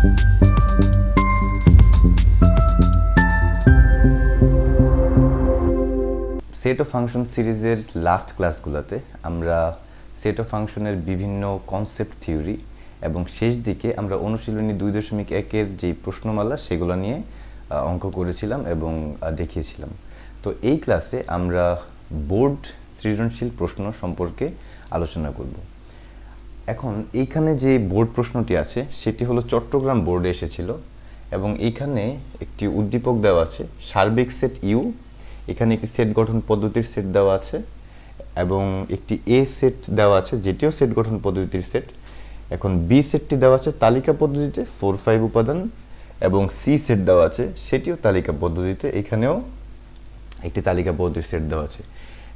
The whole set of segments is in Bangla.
সেট অফ ফাংশন সিরিজের লাস্ট ক্লাসগুলোতে আমরা সেট অফ ফাংশনের বিভিন্ন কনসেপ্ট থিওরি এবং শেষ দিকে আমরা অনুশীলনী দুই দশমিক একের যে প্রশ্নমালা সেগুলো নিয়ে অঙ্ক করেছিলাম এবং দেখিয়েছিলাম। তো এই ক্লাসে আমরা বোর্ড সৃজনশীল প্রশ্ন সম্পর্কে আলোচনা করব। এখন এইখানে যে বোর্ড প্রশ্নটি আছে, সেটি হলো চট্টগ্রাম বোর্ডে এসেছিল এবং এইখানে একটি উদ্দীপক দেওয়া আছে, সার্বিক সেট ইউ। এখানে একটি সেট গঠন পদ্ধতির সেট দেওয়া আছে এবং একটি এ সেট দেওয়া আছে, যেটিও সেট গঠন পদ্ধতির সেট। এখন বি সেটটি দেওয়া আছে তালিকা পদ্ধতিতে, ফোর, ফাইভ উপাদান, এবং সি সেট দেওয়া আছে, সেটিও তালিকা পদ্ধতিতে। এখানেও একটি তালিকা পদ্ধতির সেট দেওয়া আছে।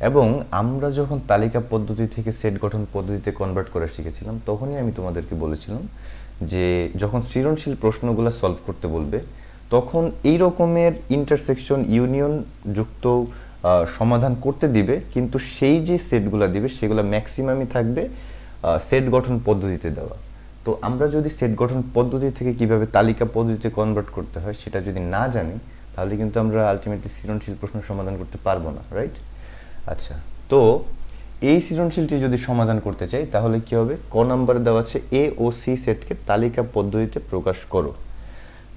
এবং আমরা যখন তালিকা পদ্ধতি থেকে সেট গঠন পদ্ধতিতে কনভার্ট করা শিখেছিলাম, তখনই আমি তোমাদেরকে বলেছিলাম যে যখন সৃজনশীল প্রশ্নগুলো সলভ করতে বলবে, তখন এই রকমের ইন্টারসেকশন ইউনিয়ন যুক্ত সমাধান করতে দিবে, কিন্তু সেই যে সেটগুলো দিবে, সেগুলো ম্যাক্সিমামই থাকবে সেট গঠন পদ্ধতিতে দেওয়া। তো আমরা যদি সেট গঠন পদ্ধতি থেকে কীভাবে তালিকা পদ্ধতিতে কনভার্ট করতে হয়, সেটা যদি না জানি, তাহলে কিন্তু আমরা আলটিমেটলি সৃজনশীল প্রশ্ন সমাধান করতে পারব না রাইট আচ্ছা তো এই সৃজনশীলটি যদি সমাধান করতে চাই, তাহলে কি হবে? ক নাম্বারে দেওয়া আছে এ ও সি সেটকে তালিকা পদ্ধতিতে প্রকাশ করো।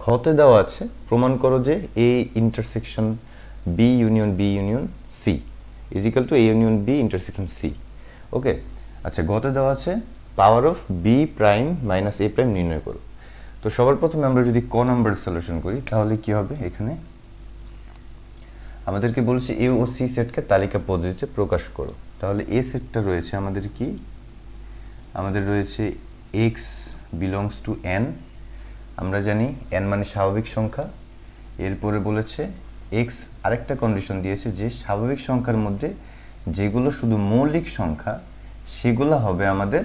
খতে দেওয়া আছে, প্রমাণ করো যে A intersection B union B union C equal to A union B intersection C okay আচ্ছা গতে দেওয়া আছে power of B prime minus A prime নির্ণয় করো। তো সবার প্রথমে আমরা যদি ক নাম্বার সলিউশন করি, তাহলে কি হবে এখানে? আমাদেরকে বলছে এ ও সি সেটকে তালিকা পদ্ধতিতে প্রকাশ করো। তাহলে এ সেটটা রয়েছে আমাদের কি? আমাদের রয়েছে এক্স বিলংস টু এন আমরা জানি এন মানে স্বাভাবিক সংখ্যা। এরপরে বলেছে এক্স আরেকটা কন্ডিশন দিয়েছে যে স্বাভাবিক সংখ্যার মধ্যে যেগুলো শুধু মৌলিক সংখ্যা, সেগুলো হবে আমাদের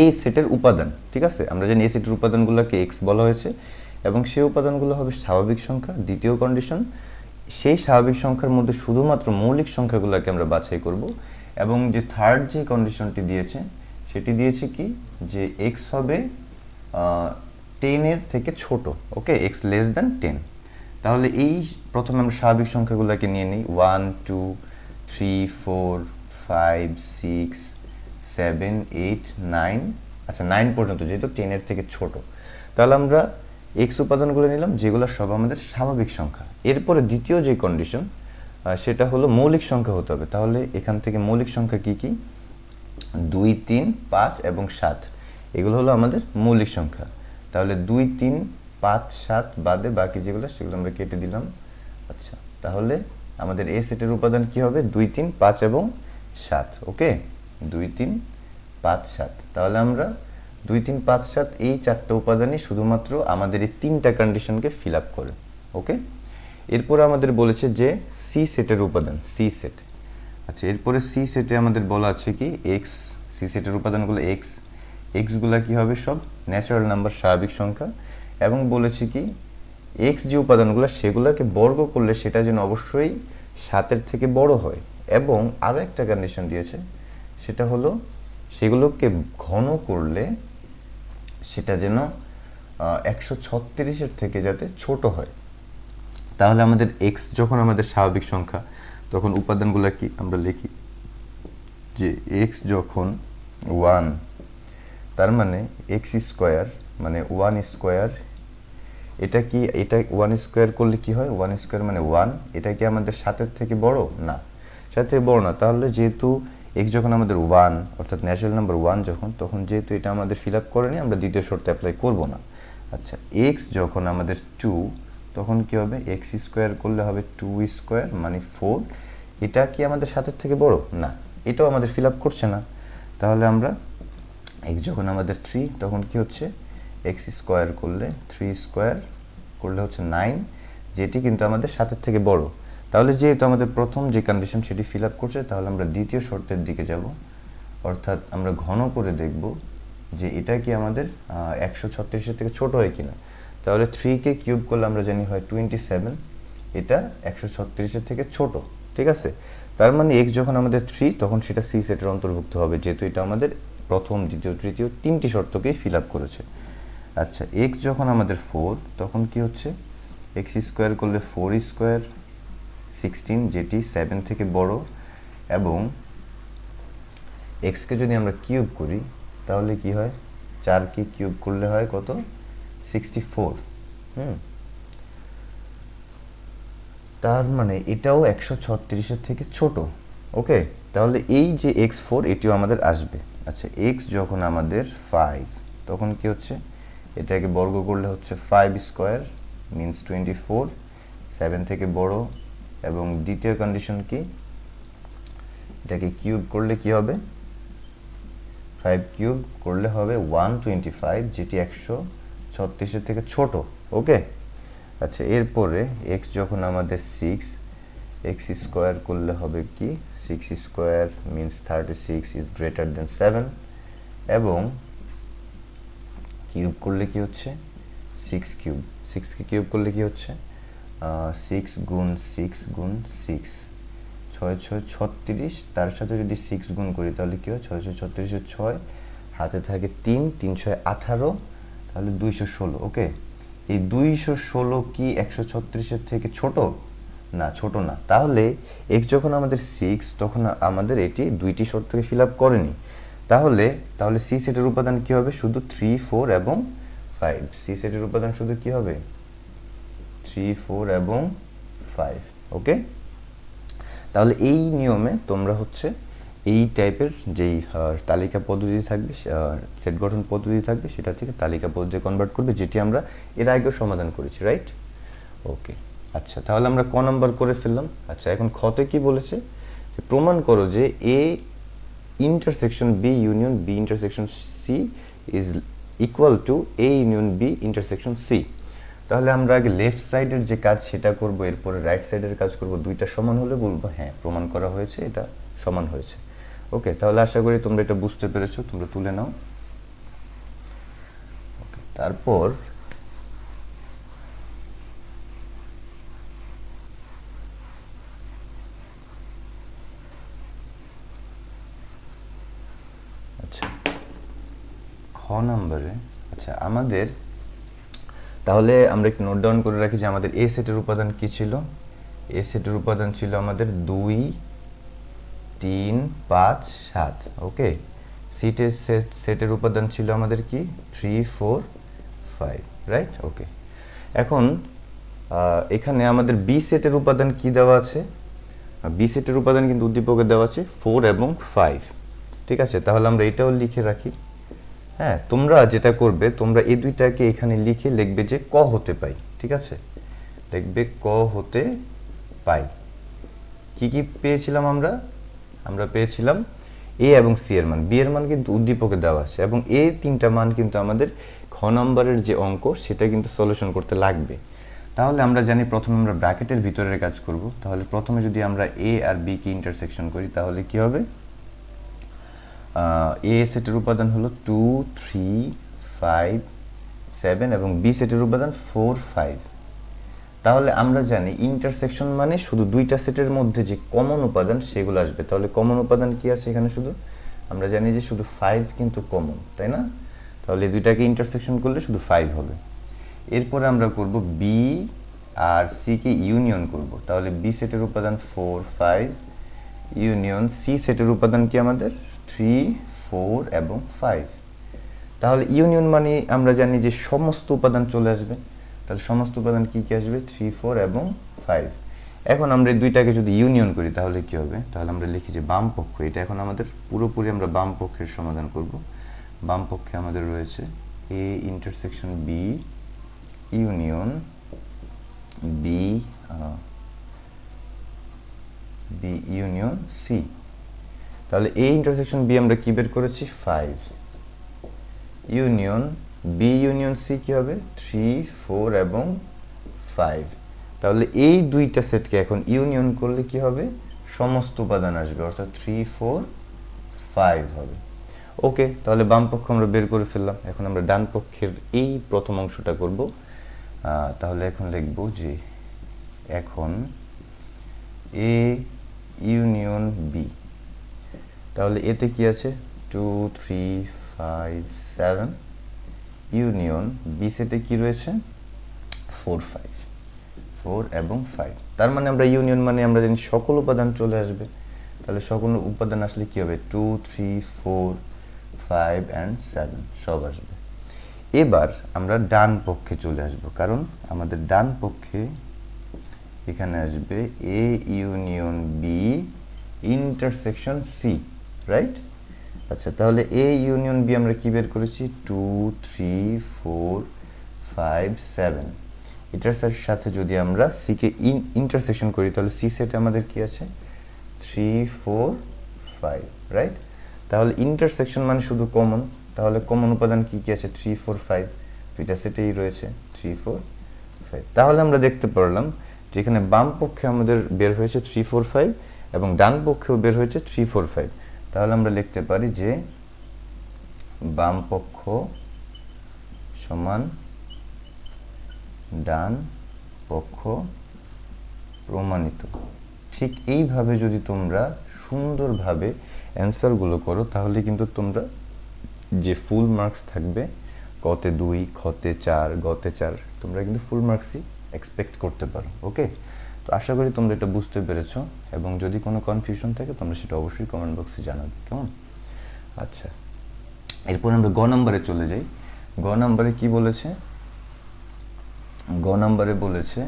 এ সেটের উপাদান, ঠিক আছে? আমরা জানি এ সেটের উপাদানগুলোকে এক্স বলা হয়েছে এবং সেই উপাদানগুলো হবে স্বাভাবিক সংখ্যা। দ্বিতীয় কন্ডিশন সেই স্বাভাবিক সংখ্যার মধ্যে শুধুমাত্র মৌলিক সংখ্যাগুলোকে আমরা বাছাই করব এবং যে থার্ড যে কন্ডিশনটি দিয়েছে, সেটি দিয়েছে কি? যে এক্স হবে টেনের থেকে ছোট okay X less than ten তাহলে এই প্রথমে আমরা স্বাভাবিক সংখ্যাগুলোকে নিয়ে নিই। One two three four five six seven eight nine আচ্ছা নাইন পর্যন্ত, যেহেতু টেনের থেকে ছোট। তাহলে আমরা এক্স উপাদানগুলো নিলাম, যেগুলো সব আমাদের স্বাভাবিক সংখ্যা। এরপরে দ্বিতীয় যে কন্ডিশন সেটা হলো মৌলিক সংখ্যা হতে হবে। তাহলে এখান থেকে মৌলিক সংখ্যা কি কি? দুই, তিন, পাঁচ এবং সাত। এগুলো হলো আমাদের মৌলিক সংখ্যা। তাহলে দুই, তিন, পাঁচ, সাত বাদে বাকি যেগুলো, সেগুলো আমরা কেটে দিলাম। আচ্ছা তাহলে আমাদের এ সেটের উপাদান কি হবে? দুই, তিন, পাঁচ এবং সাত ওকে দুই, তিন, পাঁচ, সাত। তাহলে আমরা দুই তিন পাঁচ সাত এই চারটা উপাদানই শুধুমাত্র আমাদের এই তিনটা কন্ডিশনকে ফিল আপ করে ওকে এরপরে আমাদের বলেছে যে সি সেটের উপাদান সি সেট আচ্ছা এরপরে সি সেটে আমাদের বলা আছে কি? এক্স সি সেটের উপাদানগুলো এক্স এক্সগুলো কি হবে সব? ন্যাচারাল নাম্বার স্বাভাবিক সংখ্যা। এবং বলেছে কি? এক্স যে উপাদানগুলো, সেগুলোকে বর্গ করলে সেটা যেন অবশ্যই সাতের থেকে বড় হয়। এবং আরও একটা কন্ডিশন দিয়েছে, সেটা হলো সেগুলোকে ঘন করলে সেটা যেন একশো ছত্রিশের থেকে যাতে ছোট হয়। তাহলে আমাদের এক্স যখন আমাদের স্বাভাবিক সংখ্যা, তখন উপাদানগুলো কি আমরা লিখি? যে এক্স যখন ওয়ান তার মানে এক্স স্কোয়ার মানে ওয়ান স্কোয়ার এটা কি, এটা ওয়ান স্কোয়ার করলে কি হয়? ওয়ান স্কোয়ার মানে ওয়ান এটা কি আমাদের সাতের থেকে বড়? না। সাথে বড় না। তাহলে যেহেতু এক্স যখন আমাদের ওয়ান অর্থাৎ ন্যাচারাল নাম্বার ওয়ান যখন, তখন যেহেতু এটা আমাদের ফিল আপ করেনি, আমরা দ্বিতীয় শর্তে অ্যাপ্লাই করব না। আচ্ছা এক্স যখন আমাদের টু তখন কি হবে? এক্স স্কোয়ার করলে হবে টু স্কোয়ার মানে ফোর এটা কি আমাদের সাতের থেকে বড়? না, এটাও আমাদের ফিল আপ করছে না। তাহলে আমরা এক্স যখন আমাদের থ্রি তখন কি হচ্ছে? এক্স স্কোয়ার করলে থ্রি স্কোয়ার করলে হচ্ছে নাইন যেটি কিন্তু আমাদের সাতের থেকে বড়। তাহলে যেহেতু আমাদের প্রথম যে কন্ডিশন সেটি ফিল আপ করছে, তাহলে আমরা দ্বিতীয় শর্তের দিকে যাব। অর্থাৎ আমরা ঘন করে দেখব যে এটা কি আমাদের একশো ছত্রিশের থেকে ছোট হয় কিনা। তাহলে থ্রিকে কিউব করলে আমরা জানি হয় টোয়েন্টি সেভেন এটা একশো ছত্রিশের থেকে ছোট, ঠিক আছে? তার মানে এক্স যখন আমাদের থ্রি তখন সেটা সি সেটের অন্তর্ভুক্ত হবে, যেহেতু এটা আমাদের প্রথম, দ্বিতীয়, তৃতীয় তিনটি শর্তকেই ফিল আপ করেছে। আচ্ছা এক্স যখন আমাদের ফোর তখন কি হচ্ছে? এক্স স্কোয়ার করলে ফোর স্কোয়ার সিক্সটিন যেটি সেভেন থেকে বড়, এবং এক্সকে যদি আমরা কিউব করি, তাহলে কি হয়? চারকে কিউব করলে হয় কত? সিক্সটি ফোর হুম? তার মানে এটাও একশো ছত্রিশের থেকে ছোট, ওকে? তাহলে এই যে এক্স ফোর এটিও আমাদের আসবে। আচ্ছা এক্স যখন আমাদের ফাইভ তখন কি হচ্ছে? এটাকে বর্গ করলে হচ্ছে five square means twenty four seven থেকে বড় এবং দ্বিতীয় কন্ডিশন কি? এটাকে কিউব করলে কি হবে? ফাইভ কিউব করলে হবে ওয়ান টোয়েন্টি ফাইভ যেটি একশো ছত্রিশের থেকে ছোট ওকে আচ্ছা এরপরে এক্স যখন আমাদের সিক্স এক্স স্কোয়ার করলে হবে কি? Six square means thirty six is greater than seven এবং কিউব করলে কি হচ্ছে? সিক্স কিউব সিক্সকে কিউব করলে কি হচ্ছে? সিক্স গুণ সিক্স গুণ সিক্স ছয় ছয়, ছত্রিশ, তার সাথে যদি সিক্স গুণ করি, তাহলে কি হয়? ছয় ছয়, ছত্রিশে, ছয় হাতে থাকে তিন তিন, ছয়, আঠারো, তাহলে দুইশো ষোলো ওকে এই দুইশো ষোলো কি একশো ছত্রিশের থেকে ছোট? না ছোট না। তাহলে এক্স যখন আমাদের সিক্স তখন আমাদের এটি দুইটি শর্তকে ফিল আপ করেনি। তাহলে তাহলে সি সেটের উপাদান কি হবে? শুধু থ্রি ফোর এবং ফাইভ সি সেটের উপাদান শুধু কি হবে? থ্রি ফোর এবং ফাইভ ওকে তাহলে এই নিয়মে তোমরা হচ্ছে এই টাইপের যেই তালিকা পদ্ধতি থাকবে সেট গঠন পদ্ধতি থাকবে, সেটা থেকে তালিকা পদ্ধতি কনভার্ট করবে, যেটি আমরা এর আগেও সমাধান করেছি রাইট ওকে আচ্ছা তাহলে আমরা ক নাম্বার করে ফেললাম। আচ্ছা এখন খতে কি বলেছে? প্রমাণ করো যে A intersection B union B intersection C is equal to A union B intersection C তাহলে আমরা আগে লেফট সাইডের যে কাজ সেটা করব, এরপরে রাইট সাইডের কাজ করব, দুইটা সমান হলে বলব হ্যাঁ প্রমাণ করা হয়েছে, এটা সমান হয়েছে। ওকে, তাহলে আশা করি তোমরা এটা বুঝতে পেরেছ, তোমরা তুলে নাও। তারপর আচ্ছা খ নম্বরে আচ্ছা আমাদের তাহলে আমরা একটু নোট ডাউন করে রাখি যে আমাদের এ সেটের উপাদান কি ছিল? এ সেটের উপাদান ছিল আমাদের দুই, তিন, পাঁচ, সাত ওকে সিটের সেট সেটের উপাদান ছিল আমাদের কি? Three four five right okay এখন এখানে আমাদের বি সেটের উপাদান কি দেওয়া আছে? বি সেটের উপাদান কিন্তু উদ্দীপকে দেওয়া আছে ফোর এবং ফাইভ ঠিক আছে? তাহলে আমরা এটাও লিখে রাখি। হ্যাঁ তোমরা যেটা করবে, তোমরা এই দুইটাকে এখানে লিখে লিখবে যে ক হতে পাই, ঠিক আছে? লিখবে ক হতে পাই। কি কি পেয়েছিলাম আমরা? আমরা পেয়েছিলাম এ এবং সি এর মান। বি এর মান কিন্তু উদ্দীপকে দেওয়া আছে এবং এ তিনটা মান কিন্তু আমাদের খ নম্বরের যে অঙ্ক, সেটা কিন্তু সলিউশন করতে লাগবে। তাহলে আমরা জানি প্রথমে আমরা ব্র্যাকেটের ভিতরের কাজ করব। তাহলে প্রথমে যদি আমরা এ আর বি কে ইন্টারসেকশন করি, তাহলে কি হবে? এ সেটের উপাদান হলো টু থ্রি ফাইভ সেভেন এবং বি সেটের উপাদান ফোর ফাইভ তাহলে আমরা জানি ইন্টারসেকশন মানে শুধু দুইটা সেটের মধ্যে যে কমন উপাদান সেগুলো আসবে। তাহলে কমন উপাদান কি আছে এখানে শুধু? আমরা জানি যে শুধু ফাইভ কিন্তু কমন তাই না? তাহলে দুইটাকে ইন্টারসেকশন করলে শুধু ফাইভ হবে। এরপরে আমরা করব বি আর সি কে ইউনিয়ন করব। তাহলে বি সেটের উপাদান ফোর ফাইভ ইউনিয়ন সি সেটের উপাদান কি আমাদের? থ্রি ফোর এবং ফাইভ তাহলে ইউনিয়ন মানে আমরা জানি যে সমস্ত উপাদান চলে আসবে। তাহলে সমস্ত উপাদান কি কি আসবে? থ্রি ফোর এবং ফাইভ এখন আমরা দুইটাকে যদি ইউনিয়ন করি, তাহলে কি হবে? তাহলে আমরা লিখি যে বাম পক্ষ, এটা এখন আমাদের পুরোপুরি আমরা বাম পক্ষের সমাধান করব। বাম পক্ষে আমাদের রয়েছে A intersection B union B B union C তাহলে এ ইন্টারসেকশন বি আমরা কি বের করেছি? Five union B union C কি হবে? থ্রি ফোর এবং ফাইভ তাহলে এই দুইটা সেটকে এখন ইউনিয়ন করলে কি হবে? সমস্ত উপাদান আসবে, অর্থাৎ থ্রি ফোর ফাইভ হবে। ওকে তাহলে বাম পক্ষ আমরা বের করে ফেললাম। এখন আমরা ডান পক্ষের এই প্রথম অংশটা করব। তাহলে এখন লিখব যে এখন এ ইউনিয়ন বি তাহলে এতে কি আছে? Two three five seven union B সেটে কি রয়েছে? ফোর ফাইভ ফোর এবং ফাইভ তার মানে আমরা ইউনিয়ন মানে আমরা জানি সকল উপাদান চলে আসবে। তাহলে সকল উপাদান আসলে কি হবে? Two three four five and seven সব আসবে। এবার আমরা ডান পক্ষে চলে আসব। কারণ আমাদের ডান পক্ষে এখানে আসবে A union B intersection C right আচ্ছা তাহলে এ ইউনিয়ন বি আমরা কি বের করেছি? Two three four five seven এটার সাথে যদি আমরা সিকে ইন ইন্টারসেকশন করি, তাহলে সি সেটে আমাদের কি আছে? থ্রি ফোর ফাইভ রাইট তাহলে ইন্টারসেকশন মানে শুধু কমন তাহলে কমন উপাদান কি কি আছে? থ্রি ফোর ফাইভ দুইটা সেটেই রয়েছে। থ্রি ফোর ফাইভ তাহলে আমরা দেখতে পারলাম যে এখানে বাম পক্ষে আমাদের বের হয়েছে থ্রি ফোর ফাইভ এবং ডান পক্ষেও বের হয়েছে থ্রি ফোর ফাইভ তাহলে আমরা লিখতে পারি যে বাম পক্ষ সমান ডান পক্ষ প্রমাণিত। ঠিক এইভাবে যদি তোমরা সুন্দরভাবে অ্যান্সারগুলো করো, তাহলে কিন্তু তোমরা যে ফুল মার্কস থাকবে কতে দুই খতে চার, গতে চার, তোমরা কিন্তু ফুল মার্কসই এক্সপেক্ট করতে পারো ওকে তো আশা করি তোমরা এটা বুঝতে পেরেছ এবং যদি কোনো কনফিউশন থাকে, তোমরা সেটা অবশ্যই কমেন্ট বক্সে জানাবে, কেমন? আচ্ছা এরপর আমরা গ নম্বরে চলে যাই। গ নম্বরে কি বলেছে? গ নম্বরে বলেছে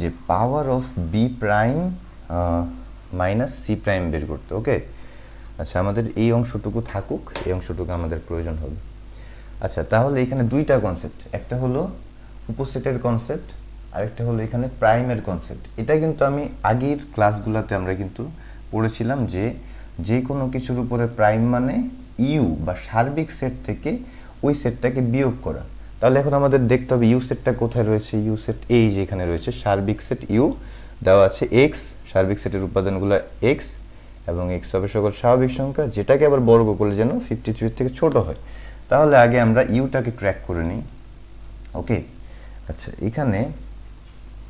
যে power of B prime minus C prime বের করতে ওকে আচ্ছা আমাদের এই অংশটুকু থাকুক, এই অংশটুকু আমাদের প্রয়োজন হবে। আচ্ছা তাহলে এখানে দুইটা কনসেপ্ট একটা হলো উপসেটের কনসেপ্ট আরেকটা হলো এখানে প্রাইমের কনসেপ্ট এটা কিন্তু আমি আগের ক্লাসগুলোতে আমরা কিন্তু পড়েছিলাম যে যে কোনো কিছুর উপরে প্রাইম মানে ইউ বা সার্বিক সেট থেকে ওই সেটটাকে বিয়োগ করা। তাহলে এখন আমাদের দেখতে হবে ইউ সেটটা কোথায় রয়েছে? ইউ সেট এই যে এখানে রয়েছে। সার্বিক সেট ইউ দেওয়া আছে এক্স সার্বিক সেটের উপাদানগুলো এক্স এবং এক্স হবে সকল স্বাভাবিক সংখ্যা, যেটাকে আবার বর্গ করলে যেন ফিফটি থ্রি থেকে ছোট হয়। তাহলে আগে আমরা ইউটাকে ক্র্যাক করে নিই। ওকে আচ্ছা এখানে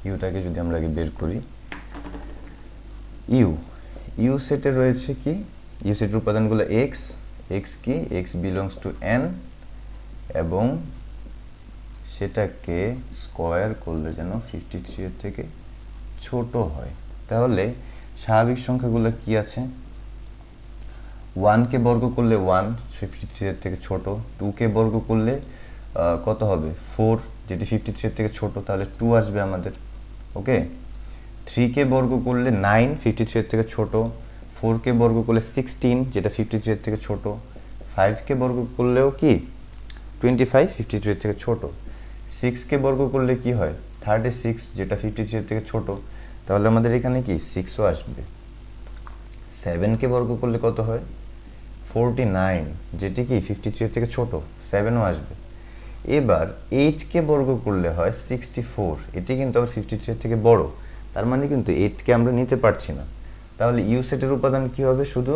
ইউটাকে যদি আমরা আগে বের করি, ইউ ইউ সেটে রয়েছে কি? ইউ সেটের উপাদানগুলো এক্স এক্স কি? এক্স বিলংস টু এন এবং সেটাকে স্কোয়ার করলে যেন ফিফটি থ্রি এর থেকে ছোট হয়। তাহলে স্বাভাবিক সংখ্যাগুলো কি আছে? ওয়ানকে বর্গ করলে ওয়ান ফিফটি থ্রি এর থেকে ছোট। টুকে বর্গ করলে কত হবে? ফোর যেটি ফিফটি থ্রি এর থেকে ছোট, তাহলে টু আসবে আমাদের। ওকে থ্রিকে বর্গ করলে নাইন ফিফটি থ্রি এর থেকে ছোট। ফোরকে বর্গ করলে সিক্সটিন যেটা ফিফটি থ্রি এর থেকে ছোট। ফাইভকে বর্গ করলেও কি? টোয়েন্টি ফাইভ ফিফটি থ্রি এর থেকে ছোট। সিক্সকে বর্গ করলে কি হয়? থার্টি সিক্স যেটা ফিফটি থ্রি এর থেকে ছোট। তাহলে আমাদের এখানে কি? সিক্সও আসবে। সেভেনকে বর্গ করলে কত হয়? ফোরটি নাইন যেটি কি? ফিফটি থ্রি থেকে ছোট। সেভেনও আসবে। এবার এইটকে বর্গ করলে হয় সিক্সটি ফোর এটি কিন্তু আবার ফিফটি থ্রি থেকে বড়। তার মানে কিন্তু এইটকে আমরা নিতে পারছি না। তাহলে ইউ সেটের উপাদান কি হবে শুধু?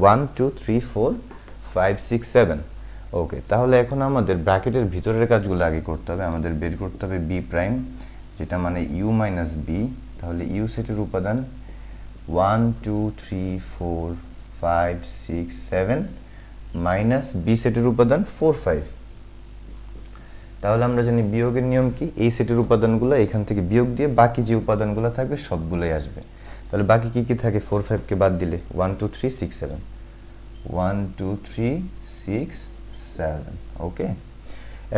One two three four five six seven okay তাহলে এখন আমাদের ব্র্যাকেটের ভিতরের কাজগুলো আগে করতে হবে। আমাদের বের করতে হবে বি প্রাইম যেটা মানে ইউ মাইনাস বি তাহলে ইউ সেটের উপাদান one two three four five six seven minus B সেটের উপাদান ফোর ফাইভ তাহলে আমরা জানি বিয়োগের নিয়ম কি? এই সেটের উপাদানগুলো এখান থেকে বিয়োগ দিয়ে বাকি যে উপাদানগুলো থাকবে সবগুলোই আসবে। তাহলে বাকি কি কি থাকে? ফোর ফাইভকে বাদ দিলে। One two three six seven one two three six seven okay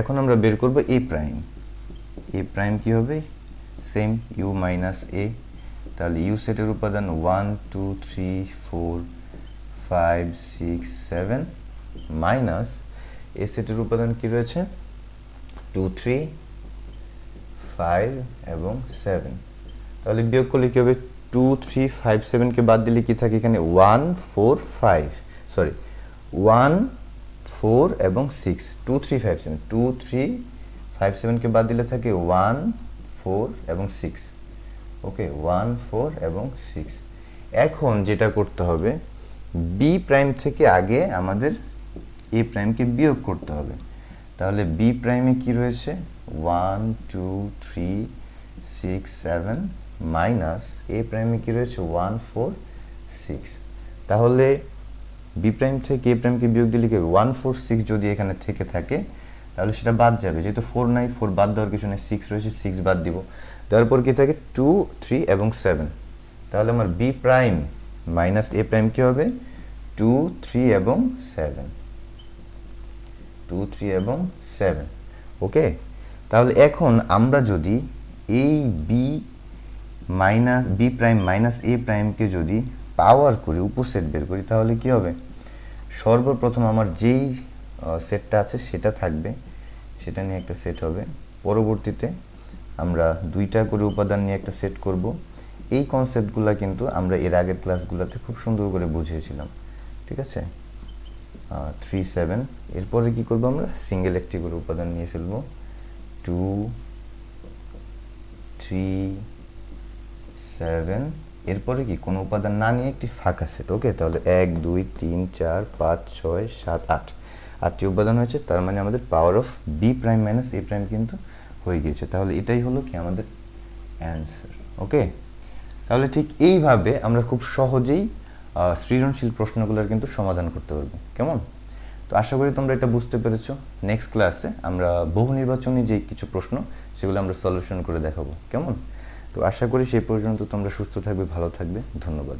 এখন আমরা বের করব এ প্রাইম এ প্রাইম কি হবে? সেম ইউ মাইনাস এ তাহলে ইউ সেটের উপাদান one two three four five six seven minus A সেটের উপাদান কি রয়েছে? থ্রি ফাইভ এবং সেভেন তাহলে বিয়োগ করলে কী হবে? টু থ্রি ফাইভ সেভেনকে বাদ দিলে কি থাকে এখানে? One four five sorry one four এবং six two three five seven two three five সেভেনকে বাদ দিলে থাকে ওয়ান ফোর এবং সিক্স ওকে ওয়ান ফোর এবং সিক্স এখন যেটা করতে হবে বি প্রাইম থেকে আগে আমাদের এ প্রাইমকে বিয়োগ করতে হবে। তাহলে বি প্রাইমে কি রয়েছে? One two three six seven minus A প্রাইমে কি রয়েছে? ওয়ান ফোর সিক্স তাহলে বি প্রাইম থেকে এ প্রাইমকে বিয়োগ দিলে কি ওয়ান ফোর সিক্স যদি এখানে থেকে থাকে, তাহলে সেটা বাদ যাবে। যেহেতু ফোর নাই ফোর বাদ দেওয়ার কিছু নেই সিক্স রয়েছে সিক্স বাদ দিব। দেওয়ার পর কি থাকে? টু থ্রি এবং সেভেন তাহলে আমার B prime minus A prime কী হবে? টু থ্রি এবং সেভেন টু থ্রি এবং সেভেন ওকে তাহলে এখন আমরা যদি এই B minus B prime minus A প্রাইমকে যদি পাওয়ার করি উপসেট বের করি, তাহলে কি হবে? সর্বপ্রথম আমার যেই সেটটা আছে সেটা থাকবে। সেটা নিয়ে একটা সেট হবে। পরবর্তীতে আমরা দুইটা করে উপাদান নিয়ে একটা সেট করব। এই কনসেপ্টগুলো কিন্তু আমরা এর আগের ক্লাসগুলোতে খুব সুন্দর করে বুঝিয়েছিলাম। ঠিক আছে? থ্রি সেভেন এরপরে কি করব আমরা? সিঙ্গেল একটি করে উপাদান নিয়ে ফেলব। টু থ্রি সেভেন এরপরে কি? কোনো উপাদান না নিয়ে একটি ফাঁকা সেট ওকে তাহলে এক, দুই, তিন, চার, পাঁচ, ছয়, সাত, আট। আটটি উপাদান হয়েছে, তার মানে আমাদের power of B prime minus A prime কিন্তু হয়ে গিয়েছে। তাহলে এটাই হলো কি আমাদের অ্যান্সার ওকে তাহলে ঠিক এইভাবে আমরা খুব সহজেই সৃজনশীল প্রশ্নগুলোর কিন্তু সমাধান করতে পারব। কেমন? তো আশা করি তোমরা এটা বুঝতে পেরেছ। নেক্সট ক্লাসে আমরা বহু নির্বাচনী যে কিছু প্রশ্ন, সেগুলো আমরা সলিউশন করে দেখাবো। কেমন? তো আশা করি সেই পর্যন্ত তোমরা সুস্থ থাকবে, ভালো থাকবে। ধন্যবাদ।